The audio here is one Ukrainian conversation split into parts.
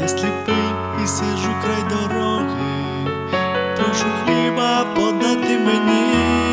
Я сліпий і сижу край дороги, прошу хліба подати мені.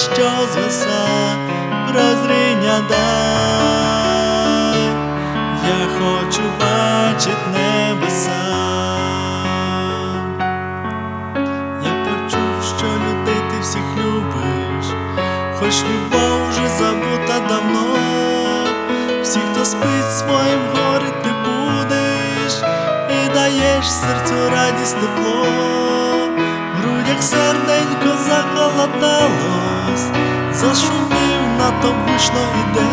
Що згаса, прозріння дай, я хочу бачить небеса. Я почув, що людей ти всіх любиш, хоч любов вже забута давно. Всі, хто спить своїм горі, ти будеш. І даєш серцю радість тепло, грудях серденько захолодалось, зашумів натовп гучно іде.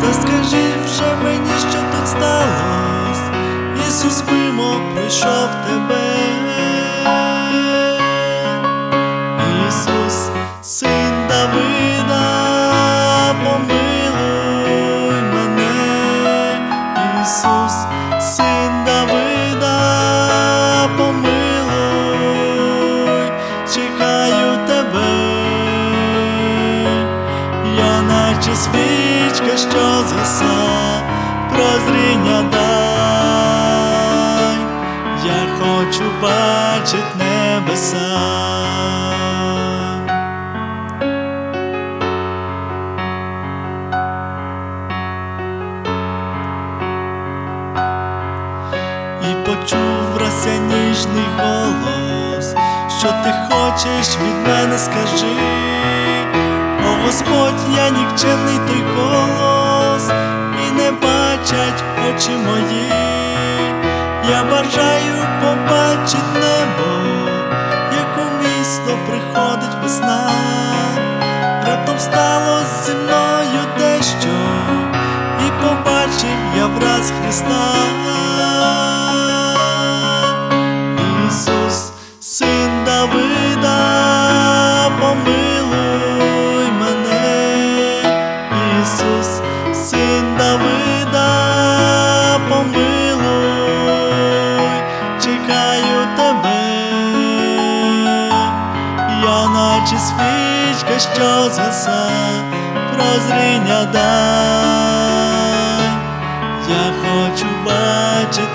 Та скажи вже мені, що тут сталось, Ісус мимо прийшов тебе. Ісус, син Давида, помилуй мене, Ісус, син я наче свічка, що згаса, прозріння дай, я хочу бачить небеса. Почув раз голос, що ти хочеш від мене, скажи, Господь, я нікчемний той колос, і не бачать очі мої, я бажаю побачить небо, як у місто приходить весна, раптом сталося зі мною дещо, і побачив я враз Христа. Свічка, що згаса, прозріння дай, я хочу небеса.